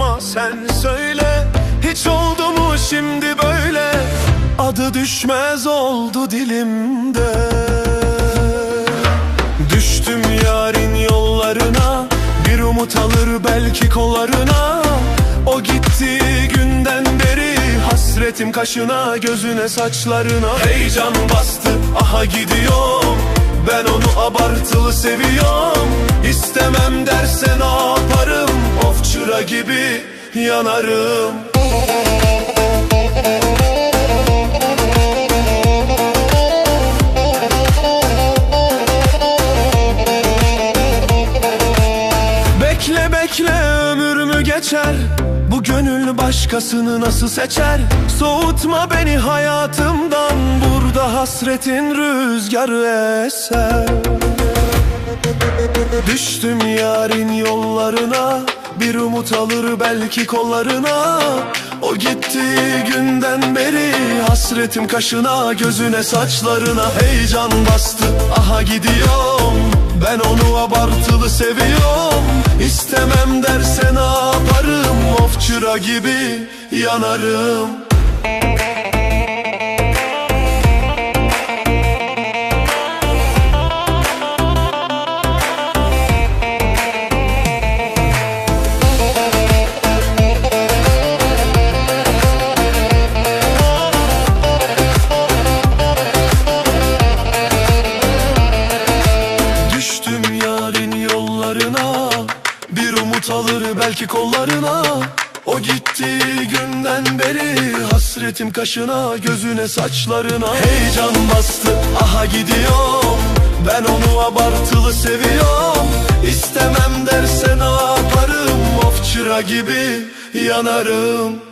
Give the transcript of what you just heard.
ama sen söyle Hiç oldu mu şimdi böyle? Adı düşmez oldu dilimde. Düştüm yarın yollarına Bir umut alır belki kollarına. O gittiği günden beri Hasretim kaşına gözüne saçlarına. Heyecan bastı aha gidiyorum. Ben onu abartılı seviyorum. İstemem de gibi yanarım. Bekle bekle ömür mü geçer? Bu gönül başkasını nasıl seçer? Soğutma beni hayatımdan Burada hasretin rüzgarı eser. Düştüm yarın yollarına Bir umut alır belki kollarına. O gittiği günden beri Hasretim kaşına gözüne saçlarına Heyecan bastı. Aha gidiyorum Ben onu abartılı seviyorum. İstemem derse ne yaparım? Of çıra gibi yanarım alır belki kollarına. O gittiği günden beri Hasretim kaşına gözüne saçlarına. Heyecan bastı aha gidiyorum. Ben onu abartılı seviyorum. İstemem derse ne yaparım? Of çıra gibi yanarım